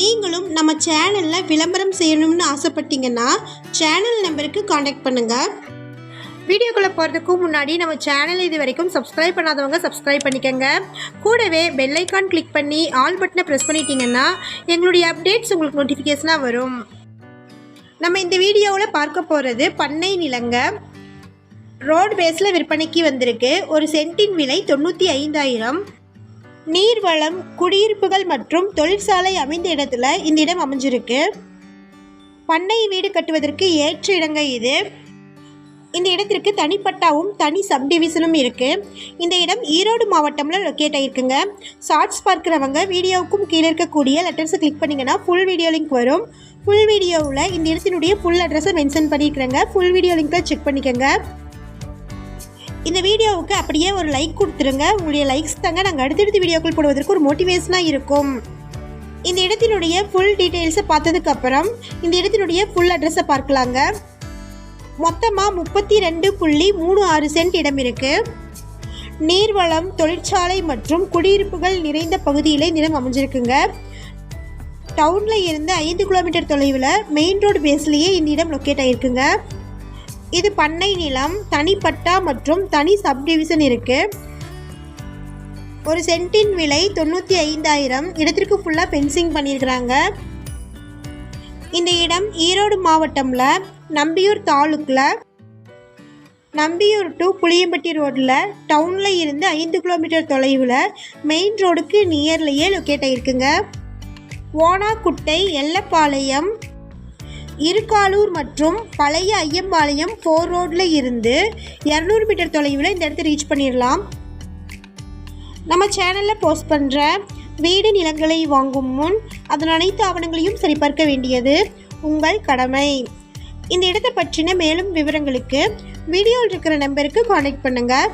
நீங்களும் நம்ம சேனலில் விளம்பரம் செய்யணும்னு ஆசைப்பட்டீங்கன்னா சேனல் நம்பருக்கு காண்டாக்ட் பண்ணுங்கள் வீடியோக்குள்ளே போகிறதுக்கு முன்னாடி நம்ம சேனல் இது வரைக்கும் சப்ஸ்கிரைப் பண்ணாதவங்க சப்ஸ்கிரைப் பண்ணிக்கோங்க. கூடவே பெல்லைக்கான் கிளிக் பண்ணி ஆல் பட்டனை ப்ரெஸ் பண்ணிட்டீங்கன்னா எங்களுடைய அப்டேட்ஸ் உங்களுக்கு நோட்டிஃபிகேஷனாக வரும். நம்ம இந்த வீடியோவில் பார்க்க போகிறது பண்ணை நிலங்க. ரோடு பேஸில் விற்பனைக்கு வந்திருக்கு. ஒரு சென்ட்டின் விலை தொண்ணூற்றி ஐந்தாயிரம். நீர்வளம் குடியிருப்புகள் மற்றும் தொழிற்சாலை அமைந்த இடத்துல இந்த இடம் அமைஞ்சிருக்கு. பண்ணை வீடு கட்டுவதற்கு ஏற்ற இடங்க இது. இந்த இடத்திற்கு தனிப்பட்டாவும் தனி சப்டிவிஷனும் இருக்குது இந்த இடம் ஈரோடு மாவட்டம்ல லொக்கேட் ஆகிருக்குங்க ஷார்ட்ஸ் பார்க்குறவங்க வீடியோவுக்கும் கீழே இருக்கக்கூடிய லெட்டர்ஸை கிளிக் பண்ணிங்கன்னா ஃபுல் வீடியோ லிங்க் வரும். ஃபுல் வீடியோவில் இந்த இடத்தினுடைய ஃபுல் அட்ரஸை மென்ஷன் பண்ணியிருக்கிறேங்க ஃபுல் வீடியோ லிங்க்கில் செக் பண்ணிக்கோங்க. இந்த வீடியோவுக்கு அப்படியே ஒரு லைக் கொடுத்துருங்க. உங்களுடைய லைக்ஸ் தாங்க நாங்கள் அடுத்தடுத்த வீடியோக்கள் போடுவதற்கு ஒரு மோட்டிவேஷனாக இருக்கும். இந்த இடத்தினுடைய ஃபுல் டீட்டெயில்ஸை பார்த்ததுக்கப்புறம் இந்த இடத்தினுடைய ஃபுல் அட்ரஸை பார்க்கலாங்க. மொத்தமாக முப்பத்தி ரெண்டு புள்ளி மூணு ஆறு சென்ட் இடம் இருக்குது நீர்வளம் தொழிற்சாலை மற்றும் குடியிருப்புகள் நிறைந்த பகுதியில் நிலம் அமைஞ்சிருக்குங்க. டவுனில் இருந்து ஐந்து கிலோமீட்டர் தொலைவில் மெயின் ரோடு பேஸ்லேயே இந்த இடம் லொக்கேட் ஆகிருக்குங்க இது பண்ணை நிலம் தனிப்பட்டா மற்றும் தனி சப்டிவிஷன் இருக்கு. ஒரு சென்ட்டின் விலை தொண்ணூற்றி ஐந்தாயிரம். இடத்திற்கு ஃபுல்லாக ஃபென்சிங் பண்ணியிருக்கிறாங்க இந்த இடம் ஈரோடு மாவட்டம்ல நம்பியூர் தாலுக்கில் நம்பியூர் டு புளியம்பட்டி ரோட்டில் டவுனில் இருந்து ஐந்து கிலோமீட்டர் தொலைவில் மெயின் ரோடுக்கு நியர்லேயே லொக்கேட் ஆகிருக்குங்க ஓனாக்குட்டை எல்லப்பாளையம் இருக்காலூர் மற்றும் பழைய ஐயம்பாளையம் ஃபோர் ரோட்டில் இருந்து இரநூறு மீட்டர் தொலைவில் இந்த இடத்த ரீச் பண்ணிடலாம். நம்ம சேனலில் போஸ்ட் பண்ணுற வீடு நிலங்களை வாங்கும் முன் அதன் அனைத்து ஆவணங்களையும் சரிபார்க்க வேண்டியது உங்கள் கடமை. இந்த இடத்தை பற்றின மேலும் விவரங்களுக்கு வீடியோவில் இருக்கிற நம்பருக்கு காண்டாக்ட் பண்ணுங்கள்